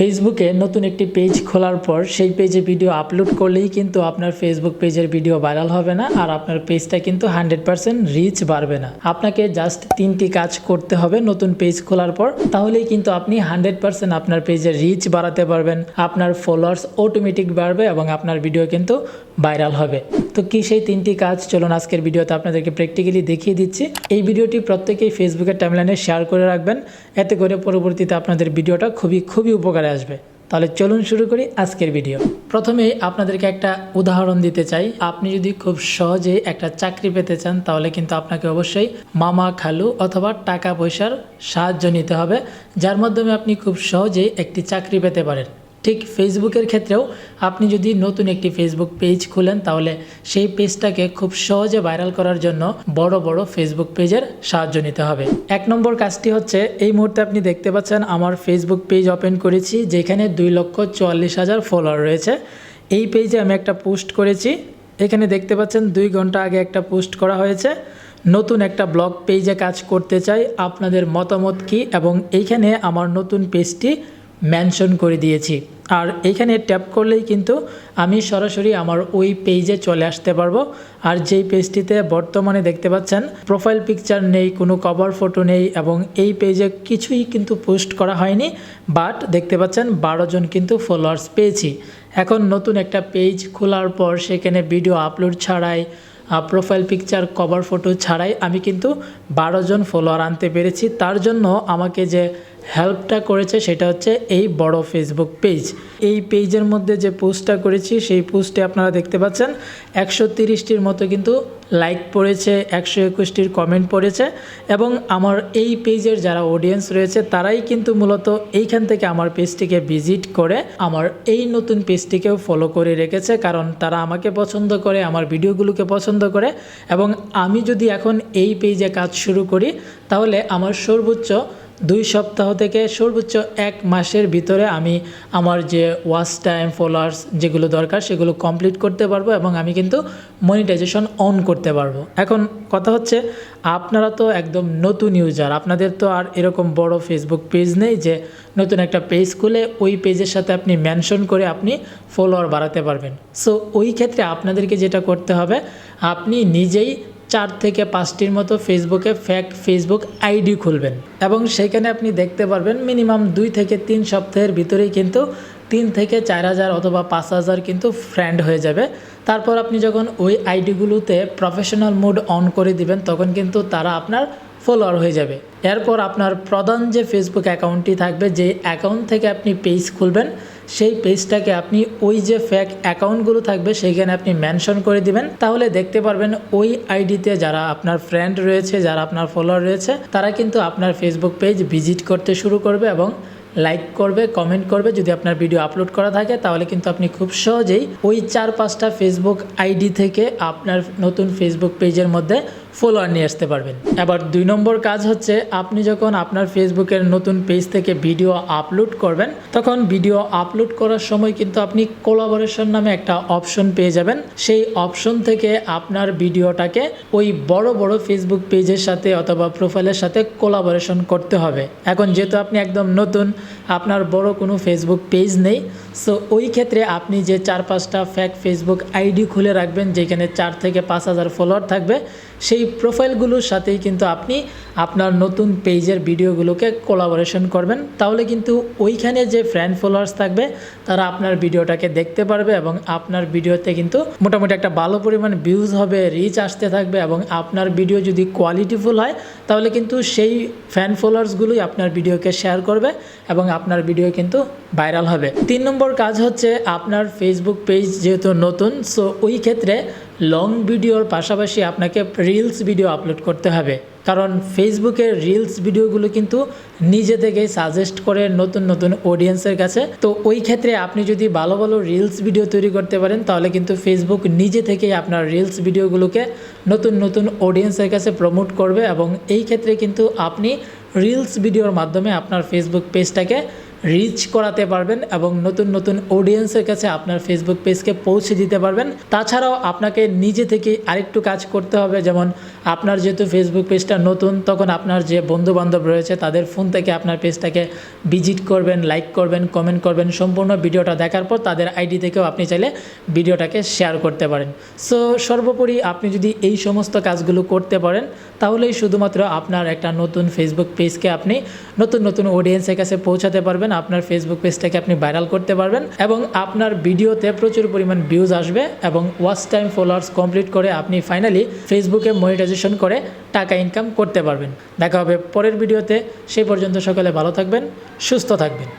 ফেসবুকে নতুন একটি পেজ খোলার পর সেই পেজে ভিডিও আপলোড করলেই কিন্তু আপনার ফেসবুক পেজের ভিডিও ভাইরাল হবে না আর আপনার পেজটা কিন্তু হান্ড্রেড পার্সেন্ট রিচ বাড়বে না। আপনাকে জাস্ট তিনটি কাজ করতে হবে নতুন পেজ খোলার পর, তাহলেই কিন্তু আপনি হান্ড্রেড পার্সেন্ট আপনার পেজের রিচ বাড়াতে পারবেন। আপনার ফলোয়ার্স অটোমেটিক বাড়বে এবং আপনার ভিডিও কিন্তু ভাইরাল হবে। তো কি সেই তিনটি কাজ? চলুন আজকের ভিডিওতে আপনাদেরকে প্র্যাকটিক্যালি দেখিয়ে দিচ্ছি। এই ভিডিওটি প্রত্যেকেই ফেসবুকের টাইমলাইনে শেয়ার করে রাখবেন। এতে করে পরবর্তীতে আপনাদের ভিডিওটা খুবই খুবই উপকারে আসবে। তাহলে চলুন শুরু করি আজকের ভিডিও প্রথমে আপনাদেরকে একটা উদাহরণ দিতে চাই। আপনি যদি খুব সহজে একটা চাকরি পেতে চান, তাহলে কিন্তু আপনাকে অবশ্যই মামা খালু অথবা টাকা পয়সার সাহায্য নিতে হবে, যার মাধ্যমে আপনি খুব সহজেই একটি চাকরি পেতে পারেন। ঠিক ফেসবুকের ক্ষেত্রেও আপনি যদি নতুন একটি ফেসবুক পেজ খুলেন, তাহলে সেই পেজটাকে খুব সহজে ভাইরাল করার জন্য বড় বড় ফেসবুক পেজের সাহায্য নিতে হবে। এক নম্বর কাজটি হচ্ছে, এই মুহূর্তে আপনি দেখতে পাচ্ছেন আমার ফেসবুক পেজ ওপেন করেছি, যেখানে দুই লক্ষ চুয়াল্লিশ হাজার ফলোয়ার রয়েছে। এই পেজে আমি একটা পোস্ট করেছি, এখানে দেখতে পাচ্ছেন দুই ঘণ্টা আগে একটা পোস্ট করা হয়েছে। নতুন একটা ব্লগ পেজে কাজ করতে চাই, আপনাদের মতামত কি? এবং এইখানে আমার নতুন পেজটি মেনশন করে দিয়েছি। আর এইখানে ট্যাপ করলেই কিন্তু আমি সরাসরি আমার ওই পেজে চলে আসতে পারব। আর যেই পেজটিতে বর্তমানে দেখতে পাচ্ছেন প্রোফাইল পিকচার নেই, কোনো কভার ফটো নেই এবং এই পেজে কিছুই কিন্তু পোস্ট করা হয়নি বাট দেখতে পাচ্ছেন বারো জন কিন্তু ফলোয়ার্স পেয়েছি। এখন নতুন একটা পেজ খোলার পর সেখানে ভিডিও আপলোড ছাড়াই প্রোফাইল পিকচার কভার ফটো ছাড়াই আমি কিন্তু বারো জন ফলোয়ার আনতে পেরেছি। তার জন্য আমাকে যে হেল্পটা করেছে সেটা হচ্ছে এই বড় ফেসবুক পেজ এই পেজের মধ্যে যে পোস্টটা করেছি, সেই পোস্টে আপনারা দেখতে পাচ্ছেন, একশো তিরিশটির মতো কিন্তু লাইক পড়েছে, একশো একুশটির কমেন্ট পড়েছে এবং আমার এই পেজের যারা অডিয়েন্স রয়েছে, তারাই কিন্তু মূলত এইখান থেকে আমার পেজটিকে ভিজিট করে আমার এই নতুন পেজটিকেও ফলো করে রেখেছে, কারণ তারা আমাকে পছন্দ করে, আমার ভিডিওগুলোকে পছন্দ করে এবং আমি যদি এখন এই পেজে কাজ শুরু করি, তাহলে আমার সর্বোচ্চ দুই সপ্তাহ থেকে সর্বোচ্চ এক মাসের ভিতরে আমি আমার যে ওয়াচ টাইম ফলোয়ার্স যেগুলো দরকার সেগুলো কমপ্লিট করতে পারব এবং আমি কিন্তু মনিটাইজেশন অন করতে পারব। এখন কথা হচ্ছে, আপনারা তো একদম নতুন ইউজার আপনাদের তো আর এরকম বড় ফেসবুক পেজ নেই যে নতুন একটা পেজ খুলে ওই পেজের সাথে আপনি মেনশন করে আপনি ফলোয়ার বাড়াতে পারবেন। সো ওই ক্ষেত্রে আপনাদেরকে যেটা করতে হবে, আপনি নিজেই চার থেকে পাঁচটির মতো ফেসবুকে ফ্যাক্ট ফেসবুক আইডি খুলবেন। এবং সেখানে আপনি দেখতে পারবেন মিনিমাম দুই থেকে তিন সপ্তাহের ভিতরেই কিন্তু তিন থেকে চার হাজার অথবা পাঁচ হাজার কিন্তু ফ্রেন্ড হয়ে যাবে। তারপর আপনি যখন ওই আইডিগুলোতে প্রফেশনাল মোড অন করে দিবেন, তখন কিন্তু তারা আপনার ফলোয়ার হয়ে যাবে। এরপর আপনার প্রধান যে ফেসবুক অ্যাকাউন্টটি থাকবে, যে অ্যাকাউন্ট থেকে আপনি পেজ খুলবেন, সেই পেজটাকে আপনি ওই যে ফ্যাক অ্যাকাউন্টগুলো থাকবে, সেইখানে আপনি মেনশন করে দিবেন। তাহলে দেখতে পারবেন ওই আইডিতে যারা আপনার ফ্রেন্ড রয়েছে, যারা আপনার ফলোয়ার রয়েছে, তারা কিন্তু আপনার ফেসবুক পেজ ভিজিট করতে শুরু করবে এবং লাইক করবে কমেন্ট করবে। যদি আপনার ভিডিও আপলোড করা থাকে, তাহলে কিন্তু আপনি খুব সহজেই ওই চার পাঁচটা ফেসবুক আইডি থেকে আপনার নতুন ফেসবুক পেজের মধ্যে ফলোয়ার নিয়ে আসতে পারবেন। এবার দুই নম্বর কাজ হচ্ছে, আপনি যখন আপনার ফেসবুকের নতুন পেজ থেকে ভিডিও আপলোড করবেন, তখন ভিডিও আপলোড করার সময় কিন্তু আপনি কোলাবোরেশন নামে একটা অপশন পেয়ে যাবেন। সেই অপশন থেকে আপনার ভিডিওটাকে ওই বড় বড় ফেসবুক পেজের সাথে অথবা প্রোফাইলের সাথে কোলাবোরেশন করতে হবে। এখন যেহেতু আপনি একদম নতুন, আপনার বড় কোনো ফেসবুক পেজ নেই সো ওই ক্ষেত্রে আপনি যে চার পাঁচটা ফ্যাক ফেসবুক আইডি খুলে রাখবেন, যেখানে চার থেকে পাঁচ হাজার ফলোয়ার থাকবে, সেই প্রোফাইলগুলোর সাথেই কিন্তু আপনি আপনার নতুন পেজের ভিডিওগুলোকে কোলাবোরেশন করবেন। তাহলে কিন্তু ওইখানে যে ফ্রেন্ড ফলোয়ার্স থাকবে, তারা আপনার ভিডিওটাকে দেখতে পারবে এবং আপনার ভিডিওতে কিন্তু মোটামুটি একটা ভালো পরিমাণ ভিউজ হবে রিচ আসতে থাকবে এবং আপনার ভিডিও যদি কোয়ালিটিফুল হয়, তাহলে কিন্তু সেই ফ্যান ফলোয়ার্সগুলোই আপনার ভিডিওকে শেয়ার করবে এবং আপনার ভিডিও কিন্তু ভাইরাল হবে। তিন নম্বর কাজ হচ্ছে আপনার ফেসবুক পেজ যেহেতু নতুন সো ওই ক্ষেত্রে লং ভিডিওর পাশাপাশি আপনাকে রিলস ভিডিও আপলোড করতে হবে। কারণ ফেসবুকের রিলস ভিডিওগুলো কিন্তু নিজে থেকেই সাজেস্ট করে নতুন নতুন অডিয়েন্সের কাছে। তো ওই ক্ষেত্রে আপনি যদি ভালো ভালো রিলস ভিডিও তৈরি করতে পারেন, তাহলে কিন্তু ফেসবুক নিজে থেকেই আপনার রিলস ভিডিওগুলোকে নতুন নতুন অডিয়েন্সের কাছে প্রমোট করবে এবং এই ক্ষেত্রে কিন্তু আপনি রিলস ভিডিওর মাধ্যমে আপনার ফেসবুক পেজটাকে রিচ করাতে পারবেন এবং নতুন নতুন অডিয়েন্সের কাছে আপনার ফেসবুক পেজকে পৌঁছে দিতে পারবেন। তাছাড়াও আপনাকে নিজে থেকে আরেকটু কাজ করতে হবে, যেমন আপনার যেহেতু ফেসবুক পেজটা নতুন, তখন আপনার যে বন্ধু বান্ধব রয়েছে, তাদের ফোন থেকে আপনার পেজটাকে ভিজিট করবেন লাইক করবেন কমেন্ট করবেন। সম্পূর্ণ ভিডিওটা দেখার পর তাদের আইডি থেকেও আপনি চাইলে ভিডিওটাকে শেয়ার করতে পারেন। সো সর্বোপরি আপনি যদি এই সমস্ত কাজগুলো করতে পারেন, তাহলেই শুধুমাত্র আপনার একটা নতুন ফেসবুক পেজকে আপনি নতুন নতুন অডিয়েন্সের কাছে পৌঁছাতে পারবেন, আপনার ফেসবুক পেজটাকে আপনি ভাইরাল করতে পারবেন এবং আপনার ভিডিওতে প্রচুর পরিমাণ ভিউজ আসবে এবং ওয়াচ টাইম ফলোয়ার্স কমপ্লিট করে আপনি ফাইনালি ফেসবুকে মনিটাইজেশন করে টাকা ইনকাম করতে পারবেন। দেখা হবে পরের ভিডিওতে সেই পর্যন্ত সকলে ভালো থাকবেন, সুস্থ থাকবেন।